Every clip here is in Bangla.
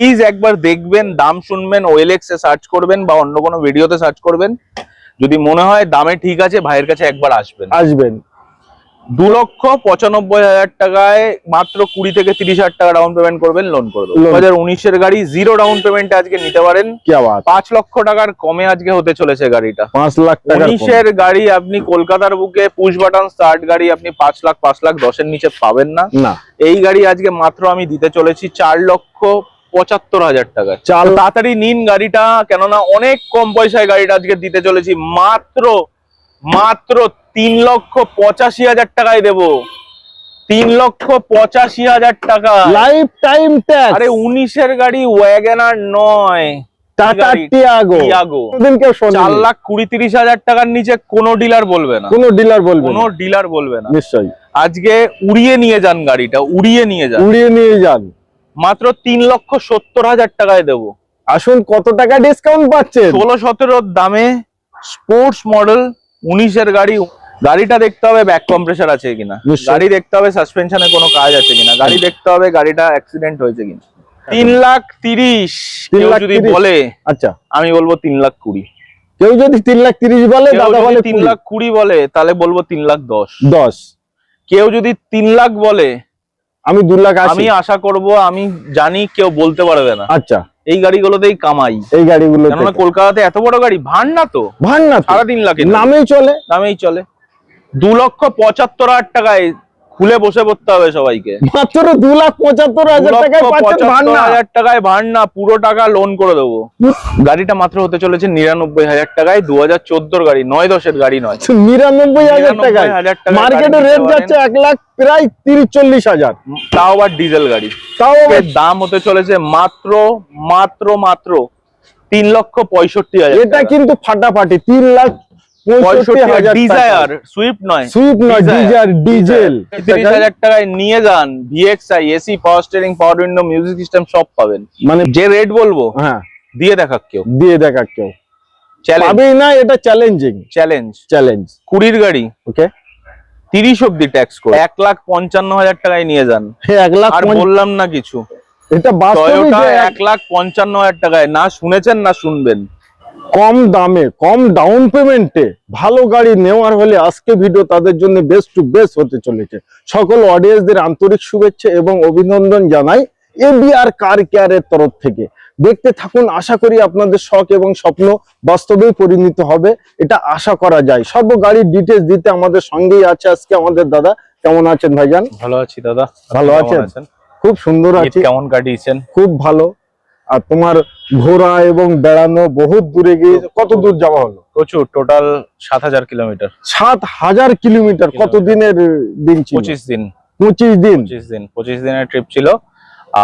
প্লিজ একবার দেখবেন দাম শুনবেন ওএলএক্স এ সার্চ করবেন বা অন্য কোনো ভিডিওতে সার্চ করবেন। যদি মনে হয় দামে ঠিক আছে ভাইয়ের কাছে একবার আসবেন। আসবেন। দু লক্ষ পঁচানব্বই হাজার টাকায় মাত্র কুড়ি থেকে তিরিশ হাজার টাকা ডাউন পেমেন্ট করবেন লোন করে দেবো। দু হাজার উনিশের গাড়ি জিরো ডাউন পেমেন্টে আজকে নিতে পারেন। পাঁচ লক্ষ টাকার কমে আজকে হতে চলেছে গাড়িটা। পাঁচ লাখ টাকা উনিশের গাড়ি আপনি কলকাতার বুকে পুশ বাটন স্টার্ট গাড়ি আপনি পাঁচ লাখ পাঁচ লাখ দশের নিচে পাবেন না। এই গাড়ি আজকে মাত্র আমি দিতে চলেছি চার লক্ষ পঁচাত্তর হাজার টাকা। চাল তাড়াতাড়ি নিন গাড়িটা কেননা অনেক কম পয়সায় গাড়িটা আজকে দিতে চলেছি। মাত্র মাত্র তিন লক্ষ পঁচাশি হাজার টাকায় দেবো। তিন লক্ষ পঁচাশি হাজার টাকা। লাইফ টাইম ট্যাক্স আরে উনিশের গাড়ি ওয়াগনার নয়। টাটা গাড়ি? টিয়াগো টিয়াগো কেউ শোনে চার লাখ কুড়ি তিরিশ হাজার টাকার নিচে কোনো ডিলার বলবে না। কোনো ডিলার বলবে কোনো ডিলার বলবে না। নিশ্চয়ই। আজকে উড়িয়ে নিয়ে যান গাড়িটা উড়িয়ে নিয়ে যান। উড়িয়ে নিয়ে যান। মাত্র তিন লক্ষ সত্তর হাজার টাকায় দেবো। আসুন কত টাকা ডিসকাউন্ট পাচ্ছেন? ষোলো সতেরোর দামে স্পোর্টস মডেল উনিশের গাড়ি। গাড়িটা দেখতে হবে ব্যাক কম্প্রেসার আছে কিনা। গাড়ি দেখতে হবে সাসপেনশনে কোনো কাজ আছে কিনা। গাড়ি দেখতে হবে গাড়িটা অ্যাক্সিডেন্ট হয়েছে কিনা। তিন লাখ তিরিশ। কেউ যদি বলে আচ্ছা। আমি বলব তিন লাখ কুড়ি। কেউ যদি তিন লাখ তিরিশ বলে দাদা বলে তিন লাখ কুড়ি বলে তাহলে বলব তিন লাখ দশ। দশ। কেউ যদি তিন লাখ বলে আমি দু লাখ আমি আশা করব আমি জানি কেউ বলতে পারবে না। আচ্ছা। এই গাড়িগুলোতেই কামাই। এই গাড়িগুলো কেননা কলকাতাতে এত বড় গাড়ি ভান না তো। ভান না। সাড়ে তিন লাখে নামেই চলে। নামেই চলে। দু লক্ষ পঁচাত্তর হাজার টাকায় খুলে বসে পড়তে হবে সবাইকে। মাত্র দু লাখ পঁচাত্তর হাজার টাকায় পাচ্ছেন ভান না হাজার টাকায় ভান পুরো টাকা লোন করে দেবো। গাড়িটা মাত্র হতে চলেছে নিরানব্বই হাজার টাকায় দু হাজার চোদ্দোর গাড়ি নয় দশের গাড়ি নয়। নিরানব্বই হাজার টাকায়। মার্কেটে রেট যাচ্ছে এক লাখ প্রায় তিরিশ চল্লিশ হাজার। তাও আবার ডিজেল গাড়ি। তাও দাম হতে চলেছে মাত্র মাত্র মাত্র তিন লক্ষ পঁয়ষট্টি হাজার এটা কিন্তু ফাটাফাটি তিন লাখ ডিজায়ার সুইফট নয় সুইফট নয় Dzire। ডিজেল টাকায়? নিয়ে যান VXI AC power steering power window music system সব পাবেন। মানে যে রেট বলব হ্যাঁ। দিয়ে দেখাক কেউ। দিয়ে কেউ। না এটা চ্যালেঞ্জিং চ্যালেঞ্জ চ্যালেঞ্জ কুড়ির গাড়ি ওকে তিরিশ অব্দি ট্যাক্স করে এক লাখ পঞ্চান্ন হাজার টাকায় নিয়ে যান। এক লাখ আর বললাম না কিছু। এটা এক লাখ পঞ্চান্ন হাজার টাকায় না শুনেছেন না শুনবেন। কম দামে কম ডাউন পেমেন্টে ভালো গাড়ি নেওয়ার হলে আজকে ভিডিও তাদের জন্য বেস্ট টু বেস্ট হতে চলেছে। সকল অডিয়েন্সদের আন্তরিক শুভেচ্ছা এবং অভিনন্দন জানাই এবিআর কার কেয়ারের তরফ থেকে। দেখতে থাকুন আশা করি আপনাদের শখ এবং স্বপ্ন বাস্তবেই পরিণত হবে। এটা আশা করা যায়। সব গাড়ির ডিটেলস দিতে আমাদের সঙ্গেই আছে আজকে আমাদের দাদা। কেমন আছেন ভাইজান? ভালো আছি দাদা। ভালো আছেন? খুব সুন্দর আছে। কেমন কাটিয়েছেন? খুব ভালো। আর তোমার ঘোরা এবং বেড়ানো বহুত দূরে গিয়ে কত দূর যাওয়া হলো? প্রচুর টোটাল সাত হাজার কিলোমিটার। সাত হাজার কিলোমিটার কত দিনের দিন পঁচিশ দিন। পঁচিশ দিন? পঁচিশ দিন পঁচিশ দিনের ট্রিপ ছিল।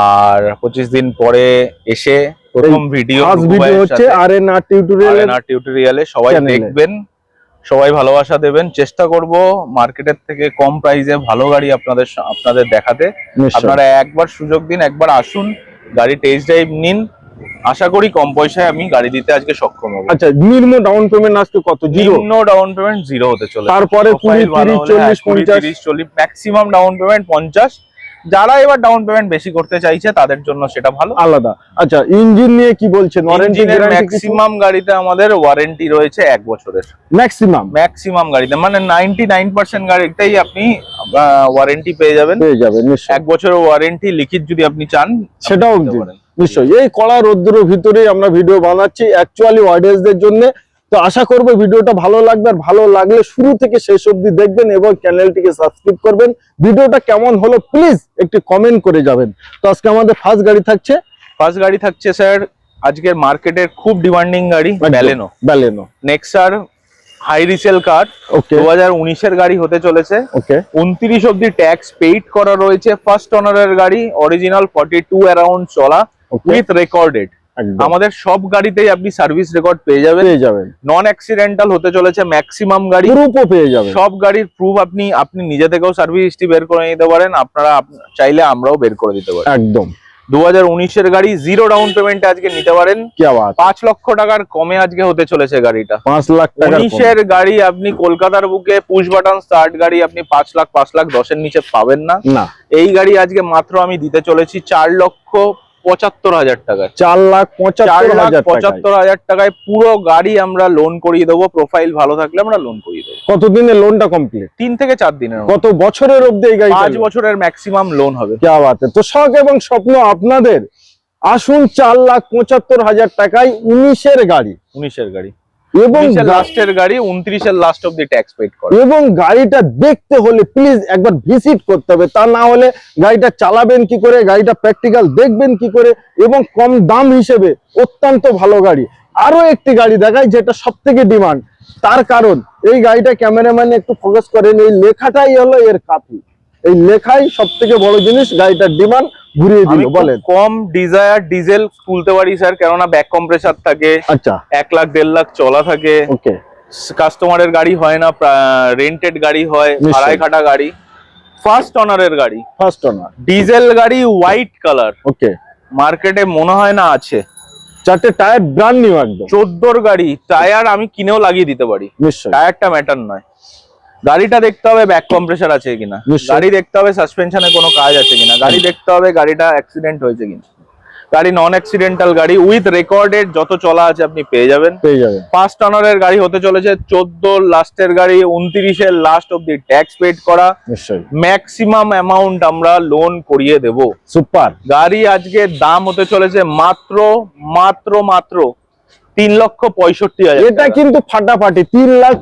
আর পঁচিশ দিন পরে এসে প্রথম ভিডিও ভিডিও হচ্ছে আর এন আর টিউটোরিয়াল আর টিউটোরিয়ালে সবাই। দেখবেন সবাই ভালোবাসা দেবেন। চেষ্টা করব মার্কেটের থেকে কম প্রাইসে ভালো গাড়ি আপনাদের আপনাদের দেখাতে। আপনারা একবার সুযোগ দিন একবার আসুন। গাড়ি টেস্ট ড্রাইভ নিন। আশা করি কম পয়সায় আমি গাড়ি দিতে আজকে সক্ষম হব। আচ্ছা নিম্ন ডাউন পেমেন্ট আসতে কত? জিরো নিম্ন ডাউন পেমেন্ট জিরো হতে চলে তারপরে কুড়ি, তিরিশ, চল্লিশ, পঞ্চাশ। চল্লিশ ম্যাক্সিমাম ডাউন পেমেন্ট পঞ্চাশ। যারা এবার ডাউন পেমেন্ট বেশি করতে চাইছে তাদের জন্য সেটা ভালো। আলাদা। আচ্ছা ইঞ্জিন নিয়ে কি বলছেন? ওয়ারেন্টি ম্যাক্সিমাম গাড়িতে আমাদের ওয়ারেন্টি রয়েছে এক বছরের। ম্যাক্সিমাম ম্যাক্সিমাম গাড়িতে মানে নাইনটি নাইন পার্সেন্ট গাড়িতেই আপনি ওয়ারেন্টি পেয়ে যাবেন। পেয়ে যাবে নিশ্চয়ই। এক বছরের ওয়ারেন্টি লিখিত যদি আপনি চান সেটাও। নিশ্চয়ই। এই কড়া রোদ্রের ভিতরেই আমরা ভিডিও বানাচ্ছি। অ্যাকচুয়ালি অডিয়েন্সদের জন্য তো আশা করব ভিডিওটা ভালো লাগবে আর ভালো লাগলে শুরু থেকে শেষ অবধি দেখবেন এবং চ্যানেলটিকে সাবস্ক্রাইব করবেন। ভিডিওটা কেমন হলো প্লিজ একটি কমেন্ট করে যাবেন। তো আজকে আমাদের ফার্স্ট গাড়ি থাকছে? ফার্স্ট গাড়ি থাকছে স্যার আজকের মার্কেটের খুব ডিমান্ডিং গাড়ি ব্যালেনো ব্যালেনো নেক্সার হাই রিসেল কার ওকে দু হাজার উনিশের গাড়ি হতে চলেছে। ওকে উনত্রিশ অব্দি ট্যাক্স পেইড করা রয়েছে ফার্স্ট অনারের গাড়ি অরিজিনাল ফর্টি টু অ্যারাউন্ড চলা উইথ রেকর্ডেড আমাদের সব গাড়িতেই আপনি সার্ভিস রেকর্ড পেয়ে যাবেন। পেয়ে যাবেন। নন অ্যাক্সিডেন্টাল হতে চলেছে ম্যাক্সিমাম গাড়ি। গ্রুপও পেয়ে যাবেন। সব গাড়ির প্রুফ আপনি আপনি নিজে থেকেও সার্ভিস হিস্ট্রি বের করে নিতে পারেন। আপনারা চাইলে আমরাও বের করে দিতে পারি। একদম। দু হাজার উনিশের গাড়ি জিরো ডাউন পেমেন্টে আজকে নিতে পারেন। পাঁচ লক্ষ টাকার কমে আজকে হতে চলেছে গাড়িটা। পাঁচ লাখ উনিশের গাড়ি আপনি কলকাতার বুকে পুশ বাটন স্টার্ট গাড়ি আপনি পাঁচ লাখ পাঁচ লাখ দশের নিচে পাবেন না। এই গাড়ি আজকে মাত্র আমি দিতে চলেছি চার লক্ষ পঁচাত্তর হাজার টাকা চার লাখ পঁচাত্তর হাজার পঁচাত্তর হাজার টাকায় পুরো গাড়ি আমরা লোন করিয়ে দেবো প্রোফাইল ভালো থাকলে আমরা লোন করিয়ে দেবো। কতদিনে লোনটা কমপ্লিট তিন থেকে চার দিনের কত বছরের অব্দি এই গাড়ি পাঁচ বছরের ম্যাক্সিমাম লোন হবে। তো শখ এবং স্বপ্ন আপনাদের আসুন চার লাখ পঁচাত্তর হাজার টাকায় উনিশের গাড়ি। উনিশের গাড়ি। এবং লাস্টের গাড়ি উনত্রিশের last of the tax paid করে। এবং গাড়িটা দেখতে হলে প্লিজ একবার ভিজিট করতে হবে। তা না হলে গাড়িটা চালাবেন কি করে গাড়িটা প্র্যাকটিক্যাল দেখবেন কি করে এবং কম দাম হিসেবে অত্যন্ত ভালো গাড়ি। আরও একটি গাড়ি দেখায় যেটা সব থেকে ডিমান্ড তার কারণ এই গাড়িটা ক্যামেরাম্যান একটু ফোকাস করেন এই লেখাটাই হলো এর কাফি এই লেখাই সব থেকে বড় জিনিস গাড়িটার ডিমান্ড ঘুরিয়ে দিল বলেন। কম ডিজায়ার ডিজেল তুলতে পারি স্যার কেননা ব্যাক কম্প্রেসার থাকে আচ্ছা। এক লাখ দেড় লাখ চলা থাকে। ওকে। কাস্টমারের গাড়ি হয় না রেন্টেড গাড়ি হয়। ভাড়ায় খাটা গাড়ি ফার্স্ট অনারের গাড়ি। ফার্স্ট ওনার ডিজেল গাড়ি হোয়াইট কালার ওকে। মার্কেটে মনে হয় না আছে। চারটে টায়ার ব্র্যান্ড নিউ একদম। চোদ্দোর গাড়ি টায়ার আমি কিনেও লাগিয়ে দিতে পারি। নিশ্চয়ই। টায়ারটা ম্যাটার নয়। গাড়িটা দেখতে হবে ব্যাক কম্প্রেসার আছে কিনা। গাড়ি দেখতে হবে সাসপেনশনে কোনো কাজ আছে কিনা। গাড়ি দেখতে হবে গাড়িটা অ্যাক্সিডেন্ট হয়েছে কিনা। গাড়ি নন অ্যাক্সিডেন্টাল গাড়ি উইথ রেকর্ডেড যত চলা আছে আপনি পেয়ে যাবেন। পেয়ে যাবেন। ফার্স্ট অনারের গাড়ি হতে চলেছে চোদ্দ লাস্টের গাড়ি উনত্রিশের last of the tax paid করা ম্যাক্সিমাম অ্যামাউন্ট আমরা লোন করিয়ে দেব। সুপার গাড়ি আজকে দাম হতে চলেছে মাত্র মাত্র মাত্র তিন লক্ষ পঁয়ষট্টি হাজার এটা কিন্তু ফাটাফাটি। তিন লাখ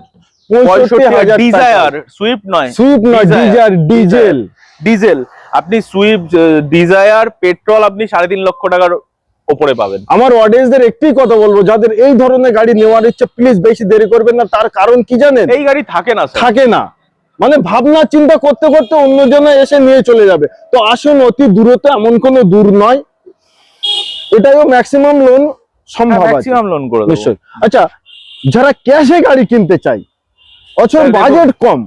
ডিজায়ার সুইফট নয় সুইফট নয় Desire, ডিজেল। ডিজেল। আপনি সুইফট ডিজায়ার পেট্রোল আপনি সাড়ে তিন লক্ষ টাকার ওপরে পাবেন। আমার অডিয়েন্সদের একটি কথা বলব যাদের এই ধরনের গাড়ি নেওয়ার ইচ্ছে প্লিজ বেশি দেরি করবেন না। তার কারণ কি জানেন? এই গাড়ি থাকে না থাকে না। মানে ভাবনা চিন্তা করতে করতে অন্যজনে এসে নিয়ে চলে যাবে। তো আসুন অতি দূরত্ব এমন কোনো দূর নয়। এটাও ম্যাক্সিমাম লোন সম্ভব ম্যাক্সিমাম লোন করে নিশ্চয়ই। আচ্ছা যারা ক্যাশে গাড়ি কিনতে চাই অচল স্যার, বাজেট কম।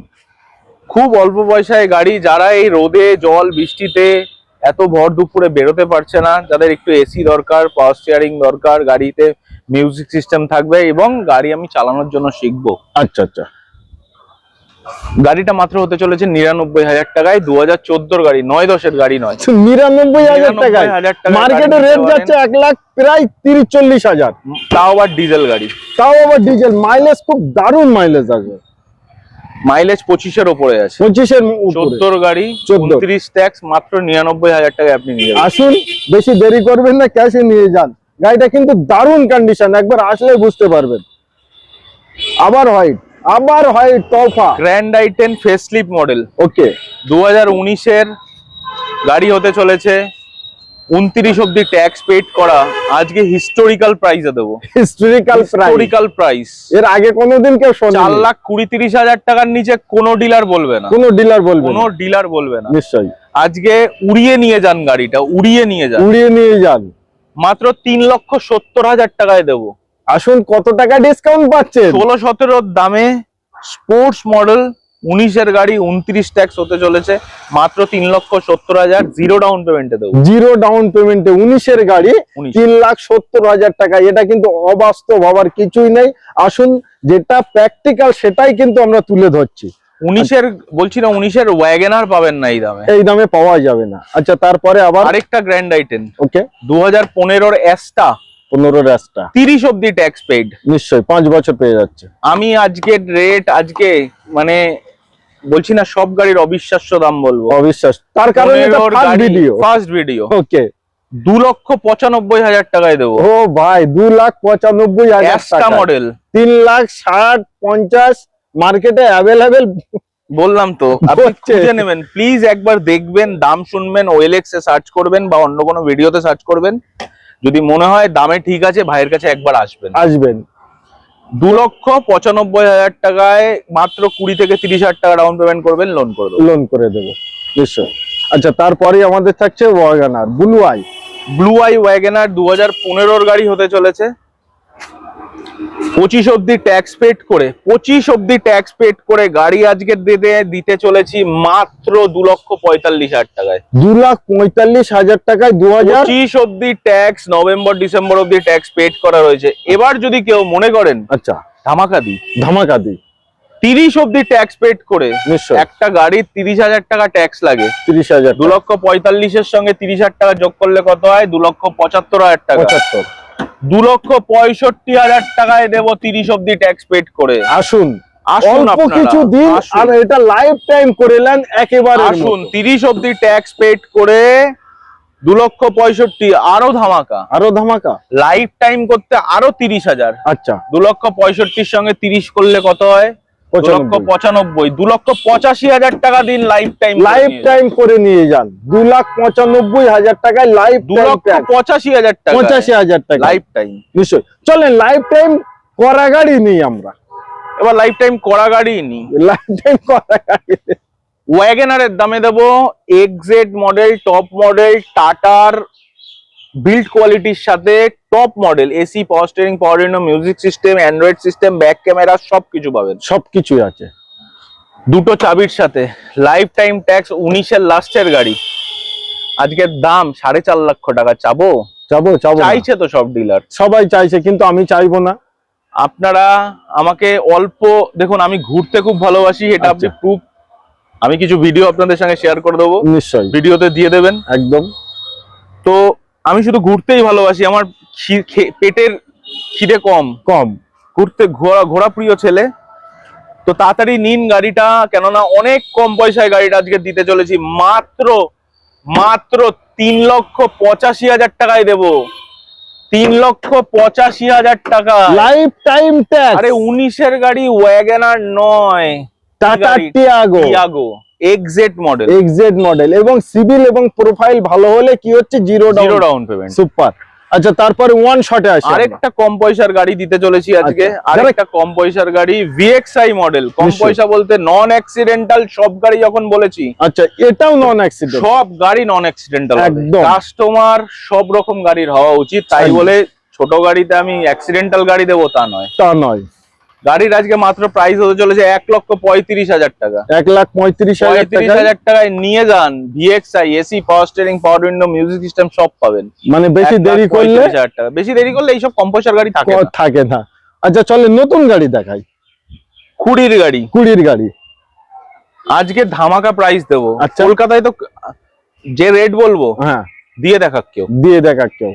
খুব অল্প পয়সায় গাড়ি যারা এই রোদে জল বৃষ্টিতে এত ভর দুপুরে বেরোতে পারছে না যাদের একটু এসি দরকার পাওয়ার স্টিয়ারিং দরকার গাড়িতে মিউজিক সিস্টেম থাকবে এবং গাড়ি আমি চালানোর জন্য শিখব। আচ্ছা আচ্ছা। গাড়িটা মাত্র হতে চলেছে নিরানব্বই হাজার টাকায় দু হাজার চোদ্দোর গাড়ি নয় দশের গাড়ি নয়। নিরানব্বই হাজার টাকায়। টাকায় মার্কেটে গাড়ি রেট যাচ্ছে এক লাখ প্রায় তিরিশ চল্লিশ হাজার। তাও আবার ডিজেল গাড়ি। তাও আবার ডিজেল মাইলেজ খুব দারুণ মাইলেজ আসবে। মাইলেজ পঁচিশের ওপরে আছে। পঁচিশের চোদ্দোর গাড়ি 14 উনত্রিশ ট্যাক্স মাত্র নিরানব্বই হাজার টাকায় আপনি নিয়ে আসুন বেশি দেরি করবেন না ক্যাশে নিয়ে যান। গাড়িটা কিন্তু দারুণ কন্ডিশন একবার আসলে বুঝতে পারবেন। আবার হোয়াইট আবার white Tofa grand i ten facelift model okay দু হাজার উনিশের গাড়ি হতে চলেছে। উনত্রিশ অব্দি ট্যাক্স পেড করা আজকে হিস্টোরিক্যাল প্রাইসে দেবো। হিস্টোরিক্যাল হিস্টোরিক্যাল প্রাইস এর আগে কোনোদিন কেউ চার শোনেনি লাখ কুড়ি তিরিশ হাজার টাকার নিচে কোনো ডিলার বলবে না। কোনো ডিলার বলবে কোনো। ডিলার বলবে না। নিশ্চয়ই। আজকে উড়িয়ে নিয়ে যান গাড়িটা উড়িয়ে নিয়ে যান। উড়িয়ে নিয়ে যান। মাত্র তিন লক্ষ সত্তর হাজার টাকায় দেবো। আসুন কত টাকা ডিসকাউন্ট পাচ্ছেন? ষোলো সতেরোর দামে স্পোর্টস মডেল উনিশের গাড়ি উনত্রিশ ট্যাক্স হতে চলেছে মাত্র তিন লক্ষ সত্তর হাজার জিরো ডাউন পেমেন্টে দেবো। জিরো ডাউন পেমেন্টে উনিশের গাড়ি তিন লাখ সত্তর হাজার টাকা এটা কিন্তু অবাস্তব হবার কিছুই নেই। আসুন যেটা প্র্যাকটিক্যাল সেটাই কিন্তু আমরা তুলে ধরছি। উনিশের বলছি না উনিশের ওয়াগেনার পাবেন না এই দামে। এই দামে পাওয়া যাবে না। আচ্ছা তারপরে আবার? আরেকটা গ্র্যান্ড আইটেন ওকে দু হাজার পনেরোর অ্যাস্টা পনেরো রাস্তা তিরিশ অব্দি ট্যাক্স পেড নিশ্চয়ই পাঁচ বছর পেয়ে যাচ্ছে। আমি আজকের রেট আজকে মানে বলছি না সব গাড়ির অবিশ্বাস্য দাম বলব। অবিশ্বাস তার কারণ এটা first video first video okay দু লক্ষ পঁচানব্বই হাজার টাকায় দেবো। ও ভাই দু লাখ পঁচানব্বই হাজার মডেল তিন লাখ ষাট পঞ্চাশ মার্কেটে অ্যাভেলেবেল বললাম তো আপনি। খুঁজে নেবেন। প্লিজ একবার দেখবেন দাম শুনবেন ওয়েলেক্স এ সার্চ করবেন বা অন্য কোনো ভিডিওতে সার্চ করবেন। যদি মনে হয় দামে ঠিক আছে ভাইয়ের কাছে একবার আসবেন। আসবেন। দু লক্ষ পঁচানব্বই হাজার টাকায় মাত্র কুড়ি থেকে তিরিশ হাজার টাকা ডাউন পেমেন্ট করবেন লোন করে দেবো। লোন করে দেবো। নিশ্চয় আচ্ছা তারপরে আমাদের থাকছে WagonR blue eye blue eye WagonR দু হাজার পনেরোর গাড়ি হতে চলেছে। পঁচিশ অব্দি ট্যাক্স পেড করে পঁচিশ অব্দি ট্যাক্স পেড করে গাড়ি আজকে দিতে দিতে চলেছি মাত্র দু লক্ষ পঁয়তাল্লিশ হাজার টাকায়। দু লাখ পঁয়তাল্লিশ হাজার টাকায় দু হাজার? পঁচিশ অব্দি ট্যাক্স নভেম্বর ডিসেম্বর অব্দি ট্যাক্স পেড করা রয়েছে। এবার যদি কেউ মনে করেন আচ্ছা। ধামাকা দিই। ধামাকা দি তিরিশ অব্দি ট্যাক্স পেড করে একটা গাড়ির তিরিশ হাজার টাকা ট্যাক্স লাগে। তিরিশ হাজার দু লক্ষ পঁয়তাল্লিশের সঙ্গে তিরিশ হাজার টাকা যোগ করলে কত হয়? দু লক্ষ পঁচাত্তর হাজার টাকা। পঁচাত্তর। দু লক্ষ পঁয়ষট্টি হাজার টাকায় দেবো তিরিশ অব্দি ট্যাক্স পেড করে। আসুন। আসুন অল্প কিছু দিন আসুন। আর এটা লাইফ টাইম করে নেন একেবারে আসুন তিরিশ অব্দি ট্যাক্স পেড করে দু লক্ষ পঁয়ষট্টি আরও ধামাকা। আরও ধামাকা? লাইফ টাইম করতে আরও তিরিশ হাজার। আচ্ছা। দু লক্ষ পঁয়ষট্টির সঙ্গে তিরিশ করলে কত হয়? লক্ষ পঁচানব্বই দু লক্ষ পঁচাশি হাজার টাকা দিন লাইফ টাইম লাইফ টাইম করে নিয়ে যান। দু লাখ পঁচানব্বই হাজার টাকায় লাইফ দু লক্ষ পঁচাশি হাজার টাকা। পঁচাশি হাজার টাকা। লাইফ টাইম চলেন লাইফ টাইম করা গাড়ি নিই আমরা। এবার লাইফ টাইম করা গাড়ি নি লাইফ টাইম করা গাড়ি। ওয়াগনারের দামে দেবো এক্সেড মডেল টপ মডেল টাটার বিল্ড কোয়ালিটির সাথে top model AC power steering power window music system Android system back camera সবকিছু পাবেন। সবকিছুই আছে। দুটো চাবির সাথে লাইফ টাইম ট্যাক্স উনিশের লাস্টের গাড়ি। আজকের দাম সাড়ে চার লক্ষ টাকা চাবো? যাব চাবো চাইছে তো সব ডিলার সবাই চাইছে কিন্তু আমি চাইব না। আপনারা আমাকে অল্প দেখুন আমি ঘুরতে খুব ভালোবাসি এটা আপনি আচ্ছা। প্রুফ আমি কিছু ভিডিও আপনাদের সঙ্গে শেয়ার করে দেবো। নিশ্চয়ই। ভিডিওতে দিয়ে দেবেন। একদম। তো আমি শুধু ঘুরতেই ভালোবাসি আমার পেটের খিদে কম। কম। ঘুরতে ঘোরা ঘোরা প্রিয় ছেলে। তো তাড়াতাড়ি নিন গাড়িটা কেননা অনেক কম পয়সায় গাড়িটা আজকে দিতে চলেছি। মাত্র মাত্র তিন লক্ষ পঁচাশি হাজার টাকায় দেবো। তিন লক্ষ পঁচাশি হাজার টাকা। লাইফ টাইম ট্যাক্স আরে উনিশের গাড়ি ওয়াগনার নয়। টাটা? টিয়াগো টিয়াগো এক্সেট মডেল মডেল এবং সিভিল এবং প্রোফাইল ভালো হলে কি হচ্ছে? Zero zero down payment super আচ্ছা তারপরে ওয়ান শটে আসে আরেকটা কম পয়সার গাড়ি দিতে চলেছি আজকে। আচ্ছা। আরেকটা কম পয়সার গাড়ি ভিএক্সআই মডেল কম পয়সা বলতে নন অ্যাক্সিডেন্টাল সব গাড়ি যখন বলেছি আচ্ছা এটাও নন অ্যাক্সিডেন্ট সব গাড়ি নন অ্যাক্সিডেন্টাল কাস্টমার সব রকম গাড়ির হওয়া উচিত। তাই বলে ছোট গাড়িতে আমি অ্যাক্সিডেন্টাল গাড়ি দেবো তা নয়। তা নয়। গাড়ির আজকে মাত্র প্রাইস হতে চলেছে এক লক্ষ পঁয়ত্রিশ হাজার টাকা। এক লাখ পঁয়ত্রিশ পঁয়ত্রিশ হাজার টাকায় নিয়ে যান VXI AC power steering power window music system সব পাবেন। মানে বেশি দেরি করলে হাজার টাকা। বেশি দেরি করলে এইসব কম পয়সার গাড়ি থাকে থাকে না। আচ্ছা চলে নতুন গাড়ি দেখাই। কুড়ির গাড়ি। কুড়ির গাড়ি। আজকে ধামাকা প্রাইস দেবো। আচ্ছা। কলকাতায় তো যে রেট বলব হ্যাঁ। দিয়ে দেখা কেউ। দিয়ে দেখা কেউ।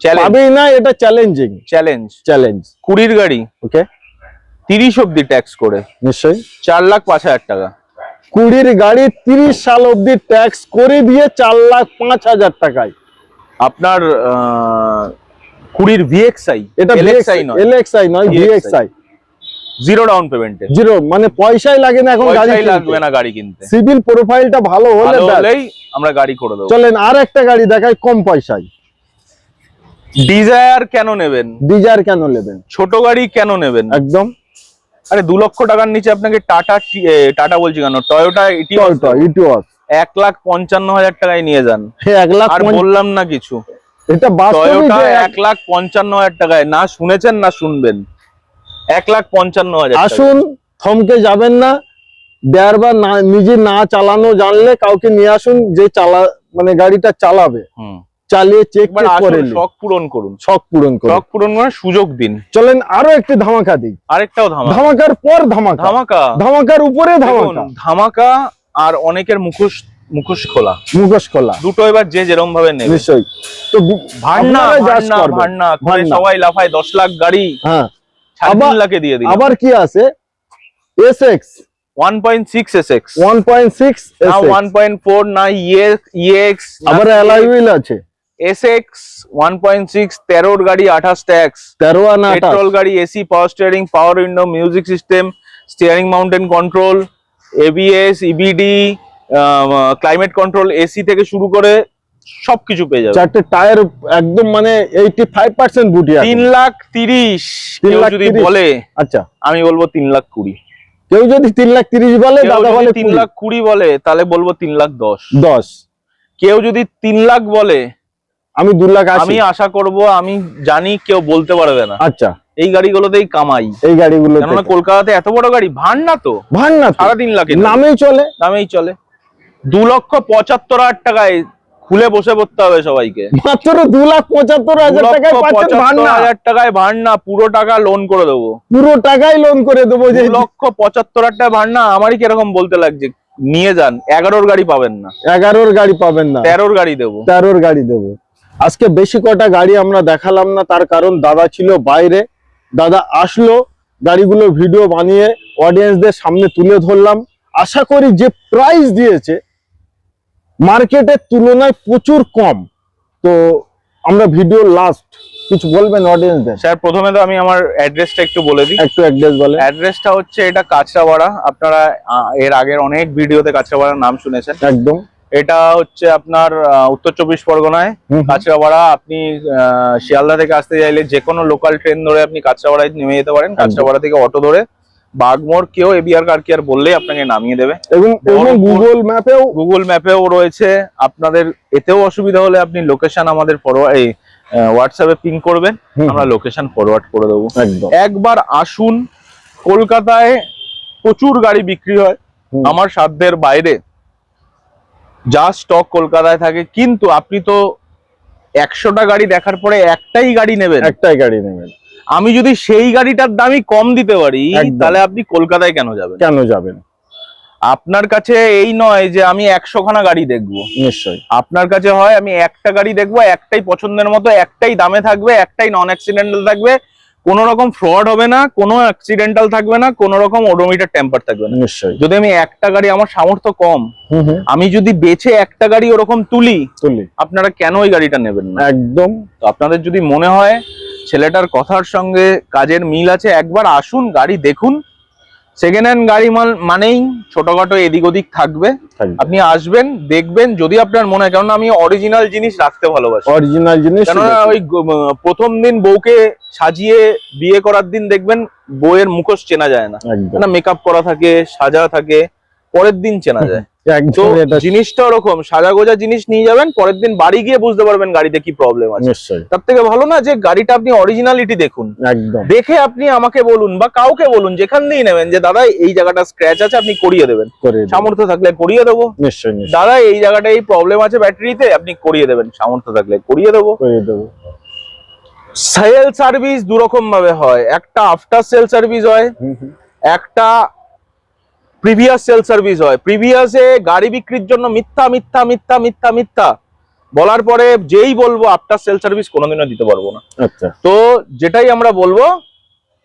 চ্যালেঞ্জ পাবেই না এটা চ্যালেঞ্জিং চ্যালেঞ্জ চ্যালেঞ্জ কুড়ির গাড়ি। ওকে তিরিশ অব্দি ট্যাক্স করে। নিশ্চয়ই। চার লাখ পাঁচ হাজার টাকা। কুড়ির গাড়ি তিরিশ সাল অব্দি ট্যাক্স করে দিয়ে চার লাখ পাঁচ হাজার টাকায়। আপনার কুড়ির ভিএক্সআই এটা এলএক্সআই নয়। এলএক্সআই নয় ভিএক্সআই জিরো ডাউন পেমেন্টে জিরো মানে পয়সাই লাগে না এখন গাড়ি লাগবে না গাড়ি কিনতে। সিভিল প্রোফাইলটা ভালো হলে হলেই আমরা গাড়ি করে দেবো। চলেন আর একটা গাড়ি দেখাই কম পয়সায়। ডিজায়ার কেন নেবেন? ডিজার কেন নেবেন? ছোট গাড়ি কেন নেবেন? একদম। আরে দু লক্ষ টাকার নিচে আপনাকে টাটা টাটা বলছি কেন? টয়োটা ইটিওয়াস এক লাখ পঞ্চান্ন হাজার টাকায় নিয়ে যান। এক লাখ আর বললাম না কিছু। এটা টয়োটা এক লাখ পঞ্চান্ন হাজার টাকায়। না শুনেছেন না শুনবেন। এক লাখ পঞ্চান্ন হাজার আসুন থমকে যাবেন না। ড্রাইভার না নিজে না চালানো জানলে কাউকে নিয়ে আসুন যে চালা মানে গাড়িটা চালাবে। হুম। চালিয়ে চেক করে শখ পূরণ করুন। শখ পূরণ করুন। শখ পূরণ করার সুযোগ দিন। চলেন আরও একটি ধামাকা দিই। আরেকটাও ধামাকা। ধামাকার পর ধামাকা। ধামাকা। ধামাকার উপরে ধামাকা। ধামাকা আর অনেকের মুখোশ মুখোশ খোলা। মুখোশ খোলা। দুটো এবার যে যেরকম ভাবে নেবে। নিশ্চয়ই। তো ভান্না ভান্না ভান্না। সবাই লাফায় দশ লাখ গাড়ি। হ্যাঁ। আবার- লাখে দিয়ে দিল আবার কি আছে? S X. One point six S X. One point six না ওয়ান পয়েন্ট ফোর না ইয়ে ইএক্স আবার অ্যালাই হুইল আছে। S X one point six তেরোর গাড়ি আঠাশ ট্যাক্স। তেরো আনা আঠাশ। পেট্রোল গাড়ি AC power steering power window music system steering mounted control ABS EBD climate control AC থেকে শুরু করে সবকিছু পেয়ে যাবে। চারটে টায়ার একদম মানে এইটি ফাইভ পার্সেন্ট বুটি আছে। তিন লাখ তিরিশ তিন কেউ লাখ যদি বলে আচ্ছা। আমি বলব তিন লাখ কুড়ি। কেউ যদি তিন লাখ তিরিশ বলে দাদা বলে তিন লাখ কুড়ি বলে তাহলে বলব তিন লাখ দশ। দশ। কেউ যদি তিন লাখ বলে আমি দু লাখ আমি আশা করব আমি জানি কেউ বলতে পারবে না। আচ্ছা। এই গাড়িগুলোতেই কামাই। এই গাড়িগুলো কেননা কলকাতাতে এত বড় গাড়ি ভান না তো। ভান না। সাড়ে তিন লাখে নামেই চলে। নামেই চলে। দু লক্ষ পঁচাত্তর হাজার টাকায় খুলে বসে পড়তে হবে সবাইকে। মাত্র দু লাখ পঁচাত্তর হাজার টাকায় হাজার টাকায় ভান্ডা পুরো টাকা লোন করে দেবো। পুরো টাকাই লোন করে দেবো যে লক্ষ পঁচাত্তর হাজার টাকা ভান্ডা আমারই কীরকম বলতে লাগছে? নিয়ে যান। এগারোর গাড়ি পাবেন না। এগারোর গাড়ি পাবেন না। তেরোর গাড়ি দেবো। তেরোর গাড়ি দেবো। আজকে বেশি কটা গাড়ি আমরা দেখালাম না তার কারণ দাদা ছিল বাইরে। দাদা আসলো গাড়িগুলো ভিডিও বানিয়ে অডিয়েন্সদের সামনে তুলে ধরলাম। আশা করি যে প্রাইস দিয়েছে মার্কেটের তুলনায় প্রচুর কম। তো আমরা ভিডিও লাস্ট কিছু বলবেন অডিয়েন্সদের স্যার প্রথমে তো আমি আমার অ্যাড্রেসটা একটু বলে দিই। একটু অ্যাড্রেস বলে অ্যাড্রেসটা হচ্ছে এটা কাঁচরাপাড়া। আপনারা এর আগের অনেক ভিডিওতে কাঁচরাপাড়ার নাম শুনেছেন। একদম। এটা হচ্ছে আপনার উত্তর চব্বিশ পরগনায়। কাঁচরাপাড়া। আপনি শিয়ালদা থেকে আসতে চাইলে যে কোনো লোকাল ট্রেন ধরে আপনি কাঁচরাপাড়ায় নেমে যেতে পারেন। কাঁচরাপাড়া থেকে অটো ধরে বাগমোড় কেউ এবিআর কার কেয়ার বললেই আপনাকে নামিয়ে দেবে। এবং গুগল ম্যাপেও গুগল ম্যাপেও রয়েছে। আপনাদের এতেও অসুবিধা হলে আপনি লোকেশন আমাদের এই হোয়াটসঅ্যাপে পিং করবেন। আমরা লোকেশন ফরওয়ার্ড করে দেবো। একবার আসুন কলকাতায় প্রচুর গাড়ি বিক্রি হয়। আমার সাধ্যের বাইরে যা স্টক কলকাতায় থাকে কিন্তু আপনি তো একশোটা গাড়ি দেখার পরে একটাই গাড়ি নেবেন। একটাই গাড়ি নেবেন। আমি যদি সেই গাড়িটার দামই কম দিতে পারি তাহলে আপনি কলকাতায় কেন যাবেন? কেন যাবেন? আপনার কাছে এই নয় যে আমি একশোখানা গাড়ি দেখব। নিশ্চয়ই। আপনার কাছে হয় আমি একটা গাড়ি দেখব একটাই পছন্দের মতো একটাই দামে থাকবে একটাই নন অ্যাক্সিডেন্টাল থাকবে কোনো রকম ফ্রড হবে না কোনো অ্যাক্সিডেন্টাল থাকবে না কোনো রকম ওডোমিটার টেম্পার থাকবে না। নিশ্চয়ই। যদি আমি একটা গাড়ি আমার সামর্থ্য কম আমি যদি বেছে একটা গাড়ি ওরকম তুলি তুলি। আপনারা কেন ওই গাড়িটা নেবেন না? একদম। তো আপনাদের যদি মনে হয় ছেলেটার কথার সঙ্গে কাজের মিল আছে একবার আসুন গাড়ি দেখুন সেকেন্ড হ্যান্ড গাড়ি মাল মানেই ছোটখাটো এদিক ওদিক থাকবে। আপনি আসবেন দেখবেন যদি আপনার মনে হয় কেননা আমি অরিজিনাল জিনিস রাখতে ভালোবাসি। অরিজিনাল জিনিস কেননা ওই প্রথম দিন বউকে সাজিয়ে বিয়ে করার দিন দেখবেন বউয়ের মুখোশ চেনা যায় না। মেকআপ করা থাকে সাজা থাকে পরের দিন চেনা যায়। তো একদম জিনিসটা ওরকম সাজা গোজা জিনিস নিয়ে যাবেন পরের দিন বাড়ি গিয়ে বুঝতে পারবেন গাড়িতে কি প্রবলেম আছে। নিশ্চয়ই। তার থেকে ভালো না যে গাড়িটা আপনি অরিজিনালিটি দেখুন। একদম। দেখে আপনি আমাকে বলুন বা কাউকে বলুন যেখান দিয়েই নেবেন যে দাদা এই জায়গাটা স্ক্র্যাচ আছে আপনি করিয়ে দেবেন। সামর্থ্য থাকলে করিয়ে দেবো। নিশ্চয়ই দাদা এই জায়গাটা এই প্রবলেম আছে ব্যাটারিতে আপনি করিয়ে দেবেন। সামর্থ্য থাকলে করিয়ে দেবো। করে দেবো। সেল সার্ভিস দু রকম ভাবে হয়। একটা আফটার সেল সার্ভিস হয়। একটা প্রিভিয়াস সেল সার্ভিস হয়। প্রিভিয়াসে গাড়ি বিক্রির জন্য মিথ্যা মিথ্যা মিথ্যা মিথ্যা মিথ্যা বলার পরে যেই বলব আফটার সেল সার্ভিস কোনোদিনও দিতে পারব না। আচ্ছা। তো যেটাই আমরা বলব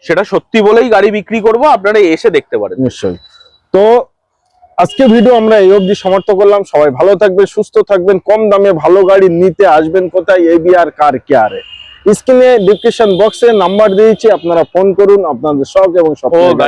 সেটা সত্যি বলেই গাড়ি বিক্রি করব আপনারা এসে দেখতে পারেন। নিশ্চয়ই। তো আজকে ভিডিও আমরা এই অবধি সমাপ্ত করলাম। সবাই ভালো থাকবেন সুস্থ থাকবেন কম দামে ভালো গাড়ি নিতে আসবেন কোথায়? এবিআর কার কেয়ারে স্ক্রিনে ডিসক্রিপশন বক্সে নাম্বার দিয়েছি আপনারা ফোন করুন আপনাদের শখ এবং স্বপ্নের